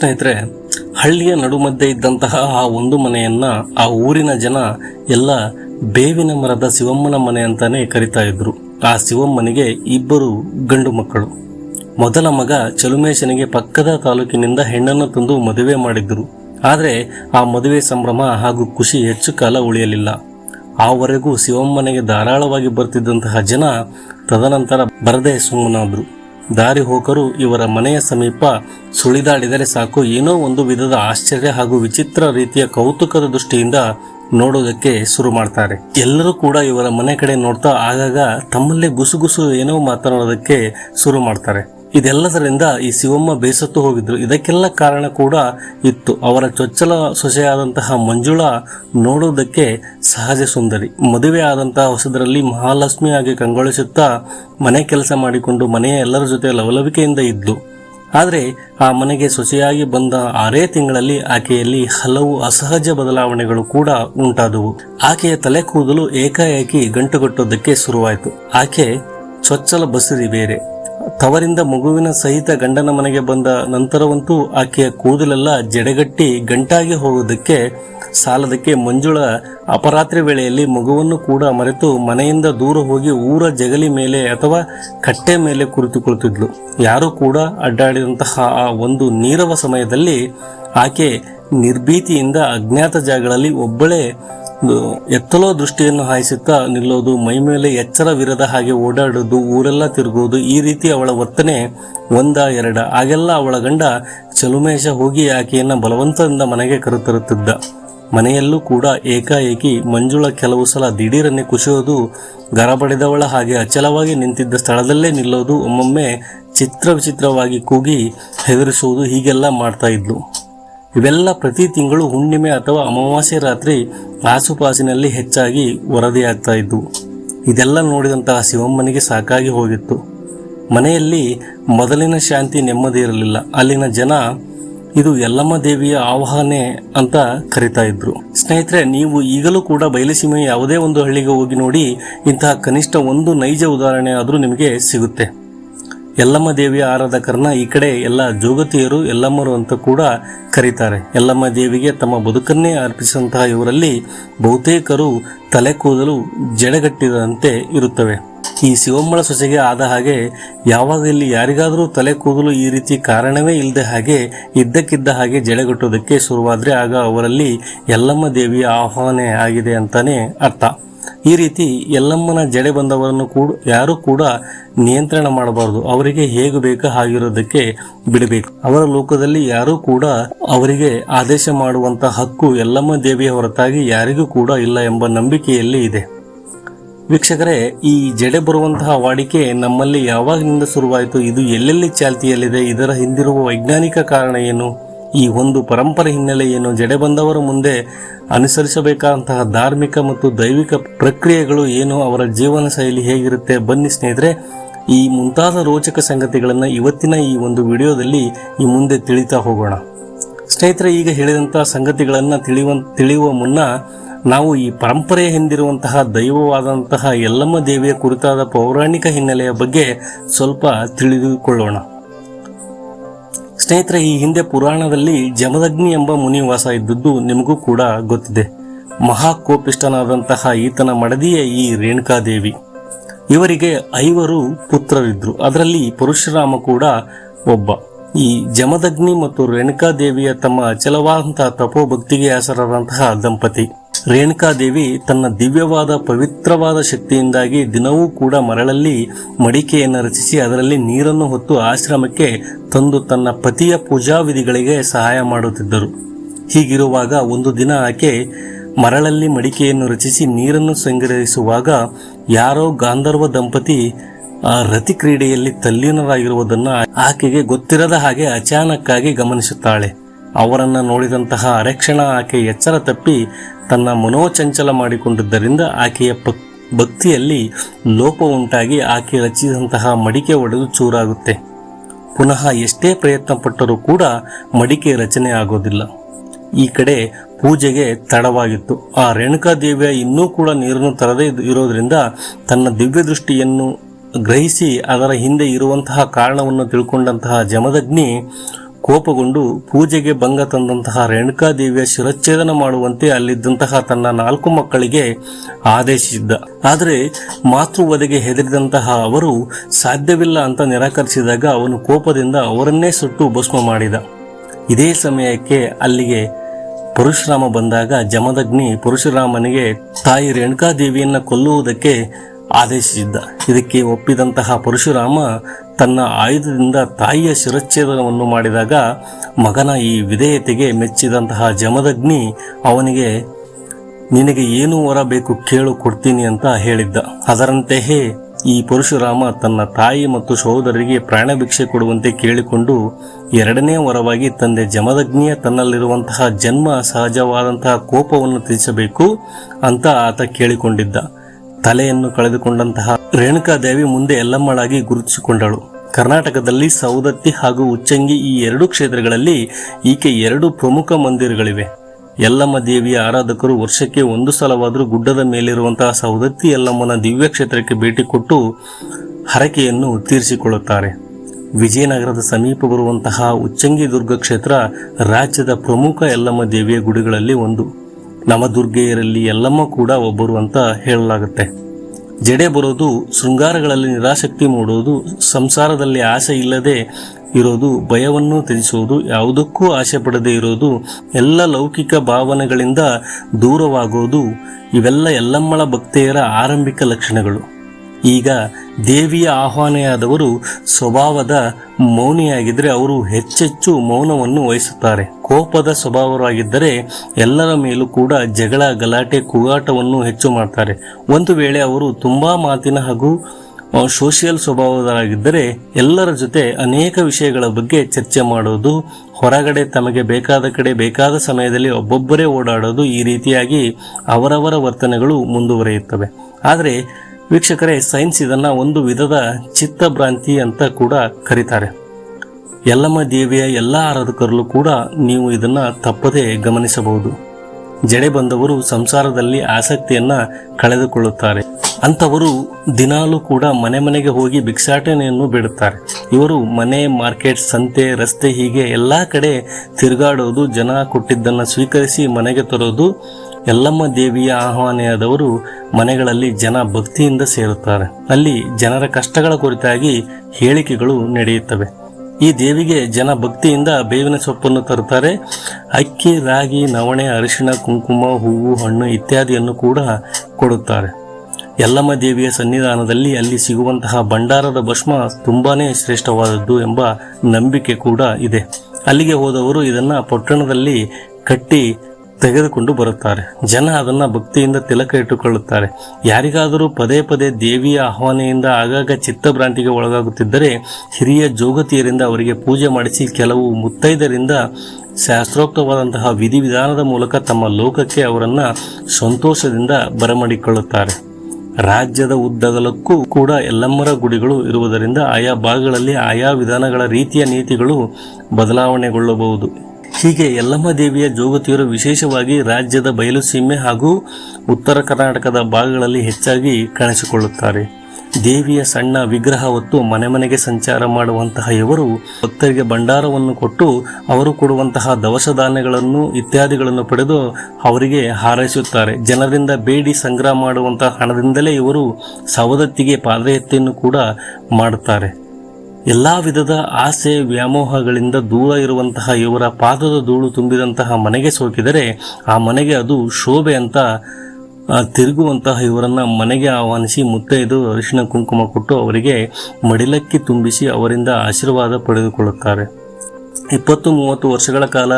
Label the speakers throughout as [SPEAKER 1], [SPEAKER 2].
[SPEAKER 1] ಸ್ನೇಹಿತರೆ, ಹಳ್ಳಿಯ ನಡುಮಧ್ಯೆ ಇದ್ದಂತಹ ಆ ಒಂದು ಮನೆಯನ್ನ, ಆ ಊರಿನ ಜನ ಎಲ್ಲ ಬೇವಿನ ಮರದ ಶಿವಮ್ಮನ ಮನೆ ಅಂತಾನೆ ಕರಿತಾ ಇದ್ರು. ಆ ಶಿವಮ್ಮನಿಗೆ ಇಬ್ಬರು ಗಂಡು ಮಕ್ಕಳು. ಮೊದಲ ಮಗ ಚಲುಮೇಶನಿಗೆ ಪಕ್ಕದ ತಾಲೂಕಿನಿಂದ ಹೆಣ್ಣನ್ನು ತಂದು ಮದುವೆ ಮಾಡಿದ್ರು. ಆದರೆ ಆ ಮದುವೆ ಸಂಭ್ರಮ ಹಾಗೂ ಖುಷಿ ಹೆಚ್ಚು ಕಾಲ ಉಳಿಯಲಿಲ್ಲ. ಆವರೆಗೂ ಶಿವಮ್ಮನೆಗೆ ಧಾರಾಳವಾಗಿ ಬರ್ತಿದ್ದಂತಹ ಜನ ತದನಂತರ ಬರದೇ ಸುಮ್ಮನಾದ್ರು. ದಾರಿ ಹೋಕರು ಇವರ ಮನೆಯ ಸಮೀಪ ಸುಳಿದಾಡಿದರೆ ಸಾಕು. ಏನೋ ಒಂದು ವಿಧದ ಆಶ್ಚರ್ಯ ಹಾಗೂ ವಿಚಿತ್ರ ರೀತಿಯ ಕೌತುಕದ ದೃಷ್ಟಿಯಿಂದ ನೋಡೋದಕ್ಕೆ ಶುರು ಮಾಡ್ತಾರೆ. ಎಲ್ಲರೂ ಕೂಡ ಇವರ ಮನೆ ಕಡೆ ನೋಡ್ತಾ ಆಗಾಗ ತಮ್ಮಲ್ಲೇ ಗುಸುಗುಸು ಏನೋ ಮಾತನಾಡೋದಕ್ಕೆ ಶುರು ಮಾಡ್ತಾರೆ. ಇದೆಲ್ಲದರಿಂದ ಈ ಶಿವಮ್ಮ ಬೇಸತ್ತು ಹೋಗಿದ್ರು. ಇದಕ್ಕೆಲ್ಲ ಕಾರಣ ಕೂಡ ಇತ್ತು. ಅವರ ಚೊಚ್ಚಲ ಸೊಸೆಯಾದಂತಹ ಮಂಜುಳಾ ನೋಡೋದಕ್ಕೆ ಸಹಜ ಸುಂದರಿ. ಮದುವೆ ಆದಂತಹ ಹೊಸದರಲ್ಲಿ ಮಹಾಲಕ್ಷ್ಮಿಯಾಗಿ ಕಂಗೊಳಿಸುತ್ತಾ ಮನೆ ಕೆಲಸ ಮಾಡಿಕೊಂಡು ಮನೆಯ ಎಲ್ಲರ ಜೊತೆ ಲವಲವಿಕೆಯಿಂದ ಇದ್ದು ಆದರೆ ಆ ಮನೆಗೆ ಸೊಸೆಯಾಗಿ ಬಂದ ಆರೇ ತಿಂಗಳಲ್ಲಿ ಆಕೆಯಲ್ಲಿ ಹಲವು ಅಸಹಜ ಬದಲಾವಣೆಗಳು ಕೂಡ ಉಂಟಾದವು. ಆಕೆಯ ತಲೆ ಕೂದಲು ಏಕಾಏಕಿ ಗಂಟುಗಟ್ಟೋದಕ್ಕೆ ಶುರುವಾಯಿತು. ಆಕೆ ಚೊಚ್ಚಲ ಬಸಿರಿ ಬೇರೆ. ತವರಿಂದ ಮಗುವಿನ ಸಹಿತ ಗಂಡನ ಮನೆಗೆ ಬಂದ ನಂತರವಂತೂ ಆಕೆಯ ಕೂದಲೆಲ್ಲ ಜಡೆಗಟ್ಟಿ ಗಂಟಾಗಿ ಹೋಗುವುದಕ್ಕೆ, ಸಾಲದಕ್ಕೆ ಮಂಜುಳ ಅಪರಾತ್ರಿ ವೇಳೆಯಲ್ಲಿ ಮಗುವನ್ನು ಕೂಡ ಮರೆತು ಮನೆಯಿಂದ ದೂರ ಹೋಗಿ ಊರ ಜಗಲಿ ಮೇಲೆ ಅಥವಾ ಕಟ್ಟೆ ಮೇಲೆ ಕುಳಿತುಕೊಳ್ಳುತ್ತಿದ್ಲು ಯಾರೂ ಕೂಡ ಅಡ್ಡಾಡಿದಂತಹ ಆ ಒಂದು ನೀರವ ಸಮಯದಲ್ಲಿ ಆಕೆ ನಿರ್ಭೀತಿಯಿಂದ ಅಜ್ಞಾತ ಜಾಗಗಳಲ್ಲಿ ಒಬ್ಬಳೇ ಎತ್ತಲೋ ದೃಷ್ಟಿಯನ್ನು ಹಾಯಿಸುತ್ತಾ ನಿಲ್ಲೋದು ಮೈಮೇಲೆ ಎಚ್ಚರವಿರದ ಹಾಗೆ ಓಡಾಡೋದು, ಊರೆಲ್ಲ ತಿರುಗೋದು ಈ ರೀತಿ ಅವಳ ವರ್ತನೆ ಒಂದ ಎರಡ. ಆಗೆಲ್ಲ ಅವಳ ಗಂಡ ಚಲುಮೇಶ ಹೋಗಿ ಆಕೆಯನ್ನು ಬಲವಂತದಿಂದ ಮನೆಗೆ ಕರೆತರುತ್ತಿದ್ದ. ಮನೆಯಲ್ಲೂ ಕೂಡ ಏಕಾಏಕಿ ಮಂಜುಳ ಕೆಲವು ಸಲ ದಿಢೀರನ್ನೇ ಕುಸಿಯೋದು ಗರಬಡಿದವಳ ಹಾಗೆ ಅಚಲವಾಗಿ ನಿಂತಿದ್ದ ಸ್ಥಳದಲ್ಲೇ ನಿಲ್ಲೋದು, ಒಮ್ಮೊಮ್ಮೆ ಚಿತ್ರ ವಿಚಿತ್ರವಾಗಿ ಕೂಗಿ ಹೆದರಿಸುವುದು ಹೀಗೆಲ್ಲ ಮಾಡ್ತಾ ಇದ್ಲು. ಇವೆಲ್ಲ ಪ್ರತಿ ತಿಂಗಳು ಹುಣ್ಣಿಮೆ ಅಥವಾ ಅಮಾವಾಸ್ಯೆ ರಾತ್ರಿ ಆಸುಪಾಸಿನಲ್ಲಿ ಹೆಚ್ಚಾಗಿ ವರದಿಯಾಗ್ತಾ ಇದ್ವು ಇದೆಲ್ಲ ನೋಡಿದಂತಹ ಶಿವಮ್ಮನಿಗೆ ಸಾಕಾಗಿ ಹೋಗಿತ್ತು. ಮನೆಯಲ್ಲಿ ಮೊದಲಿನ ಶಾಂತಿ ನೆಮ್ಮದಿ ಇರಲಿಲ್ಲ. ಅಲ್ಲಿನ ಜನ, ಇದು ಯಲ್ಲಮ್ಮ ದೇವಿಯ ಆವಾಹನೆ ಅಂತ ಕರಿತಾ ಇದ್ರು. ಸ್ನೇಹಿತರೆ, ನೀವು ಈಗಲೂ ಕೂಡ ಬಯಲುಸೀಮೆಯ ಯಾವುದೇ ಒಂದು ಹಳ್ಳಿಗೆ ಹೋಗಿ ನೋಡಿ ಇಂತಹ ಕನಿಷ್ಠ ಒಂದು ನೈಜ ಉದಾಹರಣೆ ಆದರೂ ನಿಮಗೆ ಸಿಗುತ್ತೆ. ಯಲ್ಲಮ್ಮ ದೇವಿಯ ಆರಾಧಕರನ್ನ ಈ ಕಡೆ ಎಲ್ಲ ಜೋಗತಿಯರು, ಯಲ್ಲಮ್ಮರು ಅಂತ ಕೂಡ ಕರೀತಾರೆ. ಯಲ್ಲಮ್ಮ ದೇವಿಗೆ ತಮ್ಮ ಬದುಕನ್ನೇ ಅರ್ಪಿಸಿದಂತಹ ಇವರಲ್ಲಿ ಬಹುತೇಕರು ತಲೆ ಕೂದಲು ಜಡೆಗಟ್ಟಿದಂತೆ ಇರುತ್ತವೆ. ಈ ಶಿವಮ್ಮಳ ಸೊಸೆಗೆ ಆದ ಹಾಗೆ ಯಾವಾಗ ಇಲ್ಲಿ ಯಾರಿಗಾದರೂ ತಲೆ ಕೂದಲು ಈ ರೀತಿ ಕಾರಣವೇ ಇಲ್ಲದೆ ಹಾಗೆ ಇದ್ದಕ್ಕಿದ್ದ ಹಾಗೆ ಜಡೆಗಟ್ಟುವುದಕ್ಕೆ ಶುರುವಾದರೆ ಆಗ ಅವರಲ್ಲಿ ಯಲ್ಲಮ್ಮ ದೇವಿಯ ಆಹ್ವಾನ ಆಗಿದೆ ಅಂತಾನೆ ಅರ್ಥ. ಈ ರೀತಿ ಯಲ್ಲಮ್ಮನ ಜಡೆ ಬಂದವರನ್ನು ಕೂಡ ಯಾರು ಕೂಡ ನಿಯಂತ್ರಣ ಮಾಡಬಾರದು. ಅವರಿಗೆ ಹೇಗೆ ಬೇಕೋ ಹಾಗಿರೋದಕ್ಕೆ ಬಿಡಬೇಕು. ಅವರ ಲೋಕದಲ್ಲಿ ಯಾರೂ ಕೂಡ ಅವರಿಗೆ ಆದೇಶ ಮಾಡುವಂತ ಹಕ್ಕು ಯಲ್ಲಮ್ಮ ದೇವಿಯ ಹೊರತಾಗಿ ಯಾರಿಗೂ ಕೂಡ ಇಲ್ಲ ಎಂಬ ನಂಬಿಕೆಯಲ್ಲಿ ಇದೆ. ವೀಕ್ಷಕರೇ, ಈ ಜಡೆ ಬರುವಂತಹ ವಾಡಿಕೆ ನಮ್ಮಲ್ಲಿ ಯಾವಾಗಿನಿಂದ ಶುರುವಾಯಿತು, ಇದು ಎಲ್ಲೆಲ್ಲಿ ಚಾಲ್ತಿಯಲ್ಲಿದೆ, ಇದರ ಹಿಂದಿರುವ ವೈಜ್ಞಾನಿಕ ಕಾರಣ ಏನು? ಈ ಒಂದು ಪರಂಪರೆ ಹಿನ್ನೆಲೆ ಏನು ಜಡೆ ಬಂದವರ ಮುಂದೆ ಅನುಸರಿಸಬೇಕಾದಂತಹ ಧಾರ್ಮಿಕ ಮತ್ತು ದೈವಿಕ ಪ್ರಕ್ರಿಯೆಗಳು ಏನು, ಅವರ ಜೀವನ ಶೈಲಿ ಹೇಗಿರುತ್ತೆ, ಬನ್ನಿ ಸ್ನೇಹಿತರೆ, ಈ ಮುಂತಾದ ರೋಚಕ ಸಂಗತಿಗಳನ್ನು ಇವತ್ತಿನ ಈ ಒಂದು ವಿಡಿಯೋದಲ್ಲಿ ಈ ಮುಂದೆ ತಿಳಿತಾ ಹೋಗೋಣ. ಸ್ನೇಹಿತರೆ, ಈಗ ಹೇಳಿದಂಥ ಸಂಗತಿಗಳನ್ನು ತಿಳಿಯುವ ತಿಳಿಯುವ ಮುನ್ನ ನಾವು ಈ ಪರಂಪರೆ ಹಿಂದಿರುವಂತಹ ದೈವವಾದಂತಹ ಯಲ್ಲಮ್ಮ ದೇವಿಯ ಕುರಿತಾದ ಪೌರಾಣಿಕ ಹಿನ್ನೆಲೆಯ ಬಗ್ಗೆ ಸ್ವಲ್ಪ ತಿಳಿದುಕೊಳ್ಳೋಣ. ಸ್ನೇಹಿತರೆ, ಈ ಹಿಂದೆ ಪುರಾಣದಲ್ಲಿ ಜಮದಗ್ನಿ ಎಂಬ ಮುನಿ ವಾಸ ಇದ್ದದ್ದು ನಿಮಗೂ ಕೂಡ ಗೊತ್ತಿದೆ. ಮಹಾಕೋಪಿಷ್ಟನಾದಂತಹ ಈತನ ಮಡದಿಯೇ ಈ ರೇಣುಕಾದೇವಿ. ಇವರಿಗೆ ಐವರು ಪುತ್ರರಿದ್ರು. ಅದರಲ್ಲಿ ಪರಶುರಾಮ ಕೂಡ ಒಬ್ಬ. ಈ ಜಮದಗ್ನಿ ಮತ್ತು ರೇಣುಕಾದೇವಿಯ ತಮ್ಮ ಅಚಲವಾದಂತಹ ತಪೋಭಕ್ತಿಗೆ ಹೆಸರಾದಂತಹ ದಂಪತಿ. ರೇಣುಕಾದೇವಿ ತನ್ನ ದಿವ್ಯವಾದ ಪವಿತ್ರವಾದ ಶಕ್ತಿಯಿಂದಾಗಿ ದಿನವೂ ಕೂಡ ಮರಳಲ್ಲಿ ಮಡಿಕೆಯನ್ನು ರಚಿಸಿ ಅದರಲ್ಲಿ ನೀರನ್ನು ಹೊತ್ತು ಆಶ್ರಮಕ್ಕೆ ತಂದು ತನ್ನ ಪತಿಯ ಪೂಜಾ ವಿಧಿಗಳಿಗೆ ಸಹಾಯ ಮಾಡುತ್ತಿದ್ದರು. ಹೀಗಿರುವಾಗ ಒಂದು ದಿನ ಆಕೆ ಮರಳಲ್ಲಿ ಮಡಿಕೆಯನ್ನು ರಚಿಸಿ ನೀರನ್ನು ಸಂಗ್ರಹಿಸುವಾಗ ಯಾರೋ ಗಾಂಧರ್ವ ದಂಪತಿ ಆ ರತಿ ಕ್ರೀಡೆಯಲ್ಲಿ ತಲ್ಲೀನರಾಗಿರುವುದನ್ನು ಆಕೆಗೆ ಗೊತ್ತಿರದ ಹಾಗೆ ಅಚಾನಕ್ಕಾಗಿ ಗಮನಿಸುತ್ತಾಳೆ. ಅವರನ್ನ ನೋಡಿದಂತಹ ಅರೆಕ್ಷಣ ಆಕೆ ಎಚ್ಚರ ತಪ್ಪಿ ತನ್ನ ಮನೋಚಂಚಲ ಮಾಡಿಕೊಂಡಿದ್ದರಿಂದ ಆಕೆಯ ಪಕ್ ಭಕ್ತಿಯಲ್ಲಿ ಲೋಪ ಉಂಟಾಗಿ ಆಕೆ ರಚಿಸಿದಂತಹ ಮಡಿಕೆ ಒಡೆದು ಚೂರಾಗುತ್ತೆ. ಪುನಃ ಎಷ್ಟೇ ಪ್ರಯತ್ನ ಪಟ್ಟರೂ ಕೂಡ ಮಡಿಕೆ ರಚನೆ ಆಗೋದಿಲ್ಲ. ಈ ಕಡೆ ಪೂಜೆಗೆ ತಡವಾಗಿತ್ತು. ಆ ರೇಣುಕಾದೇವಿಯ ಇನ್ನೂ ಕೂಡ ನೀರನ್ನು ತರದೇ ಇರೋದ್ರಿಂದ ತನ್ನ ದಿವ್ಯ ದೃಷ್ಟಿಯನ್ನು ಗ್ರಹಿಸಿ ಅದರ ಹಿಂದೆ ಇರುವಂತಹ ಕಾರಣವನ್ನು ತಿಳ್ಕೊಂಡಂತಹ ಜಮದಗ್ನಿ ಕೋಪಗೊಂಡು ಪೂಜೆಗೆ ಭಂಗ ತಂದಂತಹ ರೇಣುಕಾದೇವಿಯ ಶಿರಚ್ಛೇದನ ಮಾಡುವಂತೆ ಅಲ್ಲಿದ್ದಂತಹ ತನ್ನ ನಾಲ್ಕು ಮಕ್ಕಳಿಗೆ ಆದೇಶಿಸಿದ್ದ. ಆದರೆ ಮಾತೃವಧೆಗೆ ಹೆದರಿದಂತಹ ಅವರು ಸಾಧ್ಯವಿಲ್ಲ ಅಂತ ನಿರಾಕರಿಸಿದಾಗ ಅವನು ಕೋಪದಿಂದ ಅವರನ್ನೇ ಸುಟ್ಟು ಭಸ್ಮ ಮಾಡಿದ. ಇದೇ ಸಮಯಕ್ಕೆ ಅಲ್ಲಿಗೆ ಪರಶುರಾಮ ಬಂದಾಗ ಜಮದಗ್ನಿ ಪರಶುರಾಮನಿಗೆ, ತಾಯಿ ರೇಣುಕಾದೇವಿಯನ್ನ ಕೊಲ್ಲುವುದಕ್ಕೆ ಆದೇಶಿಸಿದ್ದ ಇದಕ್ಕೆ ಒಪ್ಪಿದಂತಹ ಪರಶುರಾಮ ತನ್ನ ಆಯುಧದಿಂದ ತಾಯಿಯ ಶಿರಚ್ಛೇದನವನ್ನು ಮಾಡಿದಾಗ ಮಗನ ಈ ವಿಧೇಯತೆಗೆ ಮೆಚ್ಚಿದಂತಹ ಜಮದಗ್ನಿ ಅವನಿಗೆ, ನಿನಗೆ ಏನು ವರ ಬೇಕು ಕೇಳು, ಕೊಡ್ತೀನಿ ಅಂತ ಹೇಳಿದ್ದ. ಅದರಂತೆಯೇ ಈ ಪರಶುರಾಮ ತನ್ನ ತಾಯಿ ಮತ್ತು ಸಹೋದರರಿಗೆ ಪ್ರಾಣ ಭಿಕ್ಷೆ ಕೊಡುವಂತೆ ಕೇಳಿಕೊಂಡು ಎರಡನೇ ವರವಾಗಿ ತಂದೆ ಜಮದಗ್ನಿಯ ತನ್ನಲ್ಲಿರುವಂತಹ ಜನ್ಮ ಸಹಜವಾದಂತಹ ಕೋಪವನ್ನು ತಿಳಿಸಬೇಕು ಅಂತ ಆತ ಕೇಳಿಕೊಂಡಿದ್ದ. ತಲೆಯನ್ನು ಕಳೆದುಕೊಂಡಂತಹ ರೇಣುಕಾದೇವಿ ಮುಂದೆ ಎಲ್ಲಮ್ಮಳಾಗಿ ಗುರುತಿಸಿಕೊಂಡಳು. ಕರ್ನಾಟಕದಲ್ಲಿ ಸೌದತ್ತಿ ಹಾಗೂ ಉಚ್ಚಂಗಿ ಈ ಎರಡು ಕ್ಷೇತ್ರಗಳಲ್ಲಿ ಈಕೆ ಎರಡು ಪ್ರಮುಖ ಮಂದಿರಗಳಿವೆ. ಯಲ್ಲಮ್ಮ ದೇವಿಯ ಆರಾಧಕರು ವರ್ಷಕ್ಕೆ ಒಂದು ಸಲವಾದರೂ ಗುಡ್ಡದ ಮೇಲಿರುವಂತಹ ಸೌದತ್ತಿ ಯಲ್ಲಮ್ಮನ ದಿವ್ಯ ಕ್ಷೇತ್ರಕ್ಕೆ ಭೇಟಿ ಕೊಟ್ಟು ಹರಕೆಯನ್ನು ತೀರಿಸಿಕೊಳ್ಳುತ್ತಾರೆ. ವಿಜಯನಗರದ ಸಮೀಪ ಬರುವಂತಹ ಉಚ್ಚಂಗಿ ದುರ್ಗ ಕ್ಷೇತ್ರ ರಾಜ್ಯದ ಪ್ರಮುಖ ಯಲ್ಲಮ್ಮ ದೇವಿಯ ಗುಡಿಗಳಲ್ಲಿ ಒಂದು. ನವದುರ್ಗೆಯರಲ್ಲಿ ಎಲ್ಲಮ್ಮ ಕೂಡ ಒಬ್ಬರು ಅಂತ ಹೇಳಲಾಗುತ್ತೆ. ಜಡೆ ಬರೋದು, ಶೃಂಗಾರಗಳಲ್ಲಿ ನಿರಾಸಕ್ತಿ ಮೂಡೋದು ಸಂಸಾರದಲ್ಲಿ ಆಸೆ ಇಲ್ಲದೆ ಇರೋದು, ಭಯವನ್ನು ತ್ಯಜಿಸುವುದು, ಯಾವುದಕ್ಕೂ ಆಸೆ ಪಡದೇ ಇರೋದು, ಎಲ್ಲ ಲೌಕಿಕ ಭಾವನೆಗಳಿಂದ ದೂರವಾಗೋದು, ಇವೆಲ್ಲ ಎಲ್ಲಮ್ಮಳ ಭಕ್ತೆಯರ ಆರಂಭಿಕ ಲಕ್ಷಣಗಳು. ಈಗ ದೇವಿಯ ಆಹ್ವಾನೆಯಾದವರು ಸ್ವಭಾವದ ಮೌನಿಯಾಗಿದ್ದರೆ ಅವರು ಹೆಚ್ಚೆಚ್ಚು ಮೌನವನ್ನು ವಹಿಸುತ್ತಾರೆ. ಕೋಪದ ಸ್ವಭಾವರಾಗಿದ್ದರೆ ಎಲ್ಲರ ಮೇಲೂ ಕೂಡ ಜಗಳ, ಗಲಾಟೆ, ಕೂಗಾಟವನ್ನು ಹೆಚ್ಚು ಮಾಡ್ತಾರೆ. ಒಂದು ವೇಳೆ ಅವರು ತುಂಬಾ ಮಾತಿನ ಹಾಗೂ ಸೋಷಿಯಲ್ ಸ್ವಭಾವದರಾಗಿದ್ದರೆ ಎಲ್ಲರ ಜೊತೆ ಅನೇಕ ವಿಷಯಗಳ ಬಗ್ಗೆ ಚರ್ಚೆ ಮಾಡೋದು, ಹೊರಗಡೆ ತಮಗೆ ಬೇಕಾದ ಕಡೆ ಬೇಕಾದ ಸಮಯದಲ್ಲಿ ಒಬ್ಬೊಬ್ಬರೇ ಓಡಾಡೋದು ಈ ರೀತಿಯಾಗಿ ಅವರವರ ವರ್ತನೆಗಳು ಮುಂದುವರಿಯುತ್ತವೆ. ಆದರೆ ವೀಕ್ಷಕರೇ ಸೈನ್ಸ್ ಇದನ್ನ ಒಂದು ವಿಧದ ಚಿತ್ತಭ್ರಾಂತಿ ಅಂತ ಕೂಡ ಕರೀತಾರೆ. ಯಲ್ಲಮ್ಮ ದೇವಿಯ ಎಲ್ಲ ಆರಾಧಕರಲ್ಲೂ ಕೂಡ ನೀವು ಇದನ್ನ ತಪ್ಪದೇ ಗಮನಿಸಬಹುದು. ಜಡೆ ಬಂದವರು ಸಂಸಾರದಲ್ಲಿ ಆಸಕ್ತಿಯನ್ನ ಕಳೆದುಕೊಳ್ಳುತ್ತಾರೆ. ಅಂಥವರು ದಿನಾಲೂ ಕೂಡ ಮನೆ ಮನೆಗೆ ಹೋಗಿ ಭಿಕ್ಷಾಟನೆಯನ್ನು ಬಿಡುತ್ತಾರೆ. ಇವರು ಮನೆ, ಮಾರ್ಕೆಟ್, ಸಂತೆ, ರಸ್ತೆ ಹೀಗೆ ಎಲ್ಲ ಕಡೆ ತಿರುಗಾಡೋದು, ಜನ ಕೊಟ್ಟಿದ್ದನ್ನು ಸ್ವೀಕರಿಸಿ ಮನೆಗೆ ತರೋದು ಯಲ್ಲಮ್ಮ ದೇವಿಯ ಆಹ್ವಾನೆಯಾದವರು ಮನೆಗಳಲ್ಲಿ ಜನ ಭಕ್ತಿಯಿಂದ ಸೇರುತ್ತಾರೆ. ಅಲ್ಲಿ ಜನರ ಕಷ್ಟಗಳ ಕುರಿತಾಗಿ ಹೇಳಿಕೆಗಳು ನಡೆಯುತ್ತವೆ. ಈ ದೇವಿಗೆ ಜನ ಭಕ್ತಿಯಿಂದ ಬೇವಿನ ಸೊಪ್ಪನ್ನು ತರುತ್ತಾರೆ. ಅಕ್ಕಿ, ರಾಗಿ, ನವಣೆ, ಅರಿಶಿಣ, ಕುಂಕುಮ, ಹೂವು, ಹಣ್ಣು ಇತ್ಯಾದಿಯನ್ನು ಕೂಡ ಕೊಡುತ್ತಾರೆ. ಯಲ್ಲಮ್ಮ ದೇವಿಯ ಸನ್ನಿಧಾನದಲ್ಲಿ ಅಲ್ಲಿ ಸಿಗುವಂತಹ ಭಂಡಾರದ ಭಸ್ಮ ತುಂಬಾನೇ ಶ್ರೇಷ್ಠವಾದದ್ದು ಎಂಬ ನಂಬಿಕೆ ಕೂಡ ಇದೆ. ಅಲ್ಲಿಗೆ ಹೋದವರು ಇದನ್ನು ಪೊಟ್ಟಣದಲ್ಲಿ ಕಟ್ಟಿ ತೆಗೆದುಕೊಂಡು ಬರುತ್ತಾರೆ. ಜನ ಅದನ್ನ ಭಕ್ತಿಯಿಂದ ತಿಲಕ ಇಟ್ಟುಕೊಳ್ಳುತ್ತಾರೆ. ಯಾರಿಗಾದರೂ ಪದೇ ಪದೇ ದೇವಿಯ ಆಹ್ವಾನೆಯಿಂದ ಆಗಾಗ ಚಿತ್ತಭ್ರಾಂತಿಗೆ ಒಳಗಾಗುತ್ತಿದ್ದರೆ ಹಿರಿಯ ಜೋಗತಿಯರಿಂದ ಅವರಿಗೆ ಪೂಜೆ ಮಾಡಿಸಿ ಕೆಲವು ಮುತ್ತೈದರಿಂದ ಶಾಸ್ತ್ರೋಕ್ತವಾದಂತಹ ವಿಧಿವಿಧಾನದ ಮೂಲಕ ತಮ್ಮ ಲೋಕಕ್ಕೆ ಅವರನ್ನು ಸಂತೋಷದಿಂದ ಬರಮಾಡಿಕೊಳ್ಳುತ್ತಾರೆ. ರಾಜ್ಯದ ಉದ್ದಗಲಕ್ಕೂ ಕೂಡ ಎಲ್ಲಮ್ಮರ ಗುಡಿಗಳು ಇರುವುದರಿಂದ ಆಯಾ ಭಾಗಗಳಲ್ಲಿ ಆಯಾ ವಿಧಾನಗಳ ರೀತಿಯ ನೀತಿಗಳು ಬದಲಾವಣೆಗೊಳ್ಳಬಹುದು. ಹೀಗೆ ಯಲ್ಲಮ್ಮ ದೇವಿಯ ಜೋಗತಿಯರು ವಿಶೇಷವಾಗಿ ರಾಜ್ಯದ ಬಯಲು ಸೀಮೆ ಹಾಗೂ ಉತ್ತರ ಕರ್ನಾಟಕದ ಭಾಗಗಳಲ್ಲಿ ಹೆಚ್ಚಾಗಿ ಕಾಣಿಸಿಕೊಳ್ಳುತ್ತಾರೆ. ದೇವಿಯ ಸಣ್ಣ ವಿಗ್ರಹ ಹೊತ್ತು ಮನೆ ಮನೆಗೆ ಸಂಚಾರ ಮಾಡುವಂತಹ ಇವರು ಭಕ್ತರಿಗೆ ಭಂಡಾರವನ್ನು ಕೊಟ್ಟು ಅವರು ಕೊಡುವಂತಹ ದವಸ ಧಾನ್ಯಗಳನ್ನು, ಇತ್ಯಾದಿಗಳನ್ನು ಪಡೆದು ಅವರಿಗೆ ಹಾರೈಸುತ್ತಾರೆ. ಜನರಿಂದ ಬೇಡಿ ಸಂಗ್ರಹ ಮಾಡುವಂತಹ ಹಣದಿಂದಲೇ ಇವರು ಸವದತ್ತಿಗೆ ಪಾದಯತ್ತೆಯನ್ನು ಕೂಡ ಮಾಡುತ್ತಾರೆ. ಎಲ್ಲಾ ವಿಧದ ಆಸೆ ವ್ಯಾಮೋಹಗಳಿಂದ ದೂರ ಇರುವಂತಹ ಇವರ ಪಾದದ ಧೂಳು ತುಂಬಿದಂತಹ ಮನೆಗೆ ಸೋಕಿದರೆ ಆ ಮನೆಗೆ ಅದು ಶೋಭೆ ಅಂತ ತಿರುಗುವಂತಹ ಇವರನ್ನ ಮನೆಗೆ ಆಹ್ವಾನಿಸಿ ಮುತ್ತೈದು ಅರಿಶಿನ ಕುಂಕುಮ ಕೊಟ್ಟು ಅವರಿಗೆ ಮಡಿಲಕ್ಕಿ ತುಂಬಿಸಿ ಅವರಿಂದ ಆಶೀರ್ವಾದ ಪಡೆದುಕೊಳ್ಳುತ್ತಾರೆ. ಇಪ್ಪತ್ತು ಮೂವತ್ತು ವರ್ಷಗಳ ಕಾಲ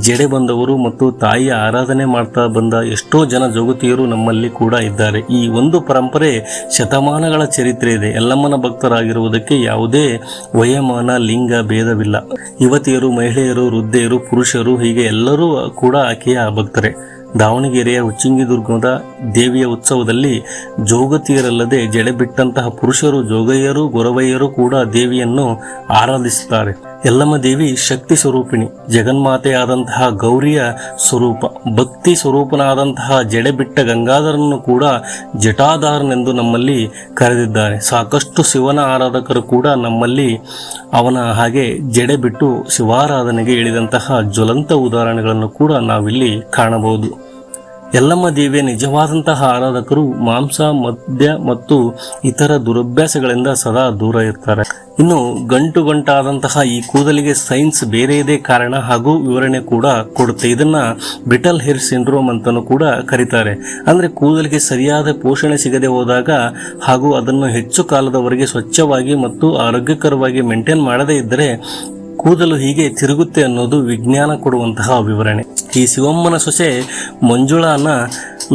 [SPEAKER 1] ಜಡೆ ಬಂದವರು ಮತ್ತು ತಾಯಿಯ ಆರಾಧನೆ ಮಾಡ್ತಾ ಬಂದ ಎಷ್ಟೋ ಜನ ಜೋಗತಿಯರು ನಮ್ಮಲ್ಲಿ ಕೂಡ ಇದ್ದಾರೆ. ಈ ಒಂದು ಪರಂಪರೆ ಶತಮಾನಗಳ ಚರಿತ್ರೆ ಇದೆ. ಎಲ್ಲಮ್ಮನ ಭಕ್ತರಾಗಿರುವುದಕ್ಕೆ ಯಾವುದೇ ವಯೋಮಾನ, ಲಿಂಗ ಭೇದವಿಲ್ಲ. ಯುವತಿಯರು, ಮಹಿಳೆಯರು, ವೃದ್ಧೆಯರು, ಪುರುಷರು, ಹೀಗೆ ಎಲ್ಲರೂ ಕೂಡ ಆಕೆಯ ಭಕ್ತರೇ. ದಾವಣಗೆರೆಯ ಉಚ್ಚಂಗಿ ದುರ್ಗದ ದೇವಿಯ ಉತ್ಸವದಲ್ಲಿ ಜೋಗತಿಯರಲ್ಲದೆ ಜಡೆ ಬಿಟ್ಟಂತಹ ಪುರುಷರು, ಜೋಗಯ್ಯರು, ಗೊರವಯ್ಯರು ಕೂಡ ದೇವಿಯನ್ನು ಆರಾಧಿಸುತ್ತಾರೆ. ಯಲ್ಲಮ್ಮ ದೇವಿ ಶಕ್ತಿ ಸ್ವರೂಪಿಣಿ, ಜಗನ್ಮಾತೆಯಾದಂತಹ ಗೌರಿಯ ಸ್ವರೂಪ, ಭಕ್ತಿ ಸ್ವರೂಪನಾದಂತಹ ಜಡೆ ಬಿಟ್ಟ ಗಂಗಾಧರನನ್ನು ಕೂಡ ಜಟಾಧಾರನೆಂದು ನಮ್ಮಲ್ಲಿ ಕರೆದಿದ್ದಾರೆ. ಸಾಕಷ್ಟು ಶಿವನ ಆರಾಧಕರು ಕೂಡ ನಮ್ಮಲ್ಲಿ ಅವನ ಹಾಗೆ ಜಡೆ ಬಿಟ್ಟು ಶಿವಾರಾಧನೆಗೆ ಇಳಿದಂತಹ ಜ್ವಲಂತ ಉದಾಹರಣೆಗಳನ್ನು ಕೂಡ ನಾವಿಲ್ಲಿ ಕಾಣಬಹುದು. ಯಲ್ಲಮ್ಮ ದೇವಿಯ ನಿಜವಾದಂತಹ ಆರಾಧಕರು ಮಾಂಸ, ಮದ್ಯ ಮತ್ತು ಇತರ ದುರಭ್ಯಾಸಗಳಿಂದ ಸದಾ ದೂರ ಇರ್ತಾರೆ. ಇನ್ನು ಗಂಟು ಗಂಟಾದಂತಹ ಈ ಕೂದಲಿಗೆ ಸೈನ್ಸ್ ಬೇರೆಯದೇ ಕಾರಣ ಹಾಗೂ ವಿವರಣೆ ಕೂಡ ಕೊಡುತ್ತೆ. ಇದನ್ನ ಬ್ರಿಟಲ್ ಹೇರ್ ಸಿಂಡ್ರೋಮ್ ಅಂತಲೂ ಕೂಡ ಕರೀತಾರೆ. ಅಂದ್ರೆ ಕೂದಲಿಗೆ ಸರಿಯಾದ ಪೋಷಣೆ ಸಿಗದೆ ಹೋದಾಗ ಹಾಗೂ ಅದನ್ನು ಹೆಚ್ಚು ಕಾಲದವರೆಗೆ ಸ್ವಚ್ಛವಾಗಿ ಮತ್ತು ಆರೋಗ್ಯಕರವಾಗಿ ಮೇಂಟೈನ್ ಮಾಡದೇ ಇದ್ದರೆ ಕೂದಲು ಹೀಗೆ ತಿರುಗುತ್ತೆ ಅನ್ನೋದು ವಿಜ್ಞಾನ ಕೊಡುವಂತಹ ವಿವರಣೆ. ಈ ಶಿವಮ್ಮನ ಸೊಸೆ ಮಂಜುಳಾನ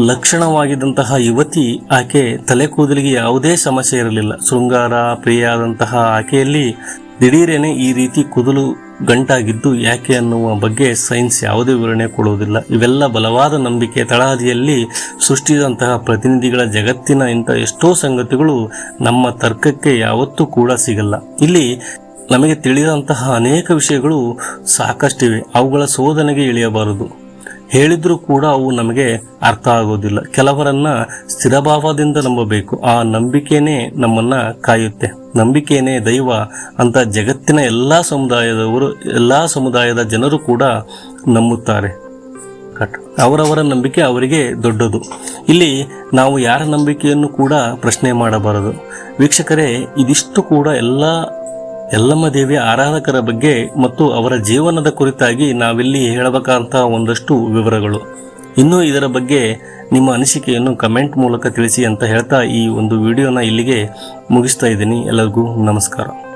[SPEAKER 1] ಲಕ್ಷಣವಾಗಿದ್ದಂತಹ ಯುವತಿ ಆಕೆ ತಲೆ ಕೂದಲಿಗೆ ಯಾವುದೇ ಸಮಸ್ಯೆ ಇರಲಿಲ್ಲ. ಶೃಂಗಾರ ಪ್ರಿಯಾದಂತಹ ಆಕೆಯಲ್ಲಿ ದಿಢೀರೇನೆ ಈ ರೀತಿ ಕೂದಲು ಗಂಟಾಗಿದ್ದು ಯಾಕೆ ಅನ್ನುವ ಬಗ್ಗೆ ಸೈನ್ಸ್ ಯಾವುದೇ ವಿವರಣೆ ಕೊಡುವುದಿಲ್ಲ. ಇವೆಲ್ಲ ಬಲವಾದ ನಂಬಿಕೆ ತಳಹದಿಯಲ್ಲಿ ಸೃಷ್ಟಿಸಿದಂತಹ ಪ್ರತಿನಿಧಿಗಳ ಜಗತ್ತಿನ ಇಂಥ ಎಷ್ಟೋ ಸಂಗತಿಗಳು ನಮ್ಮ ತರ್ಕಕ್ಕೆ ಯಾವತ್ತೂ ಕೂಡ ಸಿಗಲ್ಲ. ಇಲ್ಲಿ ನಮಗೆ ತಿಳಿದಂತಹ ಅನೇಕ ವಿಷಯಗಳು ಸಾಕಷ್ಟಿವೆ. ಅವುಗಳ ಶೋಧನೆಗೆ ಇಳಿಯಬಾರದು. ಹೇಳಿದರೂ ಕೂಡ ಅವು ನಮಗೆ ಅರ್ಥ ಆಗೋದಿಲ್ಲ. ಕೆಲವರನ್ನ ಸ್ಥಿರಭಾವದಿಂದ ನಂಬಬೇಕು. ಆ ನಂಬಿಕೆನೇ ನಮ್ಮನ್ನ ಕಾಯುತ್ತೆ. ನಂಬಿಕೆನೇ ದೈವ ಅಂತ ಜಗತ್ತಿನ ಎಲ್ಲ ಸಮುದಾಯದವರು, ಎಲ್ಲ ಸಮುದಾಯದ ಜನರು ಕೂಡ ನಂಬುತ್ತಾರೆ. ಅವರವರ ನಂಬಿಕೆ ಅವರಿಗೆ ದೊಡ್ಡದು. ಇಲ್ಲಿ ನಾವು ಯಾರ ನಂಬಿಕೆಯನ್ನು ಕೂಡ ಪ್ರಶ್ನೆ ಮಾಡಬಾರದು. ವೀಕ್ಷಕರೇ, ಇದಿಷ್ಟು ಕೂಡ ಎಲ್ಲ ಯಲ್ಲಮ್ಮ ದೇವಿಯ ಆರಾಧಕರ ಬಗ್ಗೆ ಮತ್ತು ಅವರ ಜೀವನದ ಕುರಿತಾಗಿ ನಾವಿಲ್ಲಿ ಹೇಳಬೇಕಾದಂತಹ ಒಂದಷ್ಟು ವಿವರಗಳು. ಇನ್ನು ಇದರ ಬಗ್ಗೆ ನಿಮ್ಮ ಅನಿಸಿಕೆಯನ್ನು ಕಮೆಂಟ್ ಮೂಲಕ ತಿಳಿಸಿ ಅಂತ ಹೇಳ್ತಾ ಈ ಒಂದು ವಿಡಿಯೋನ ಇಲ್ಲಿಗೆ ಮುಗಿಸ್ತಾ ಇದ್ದೀನಿ. ಎಲ್ಲರಿಗೂ ನಮಸ್ಕಾರ.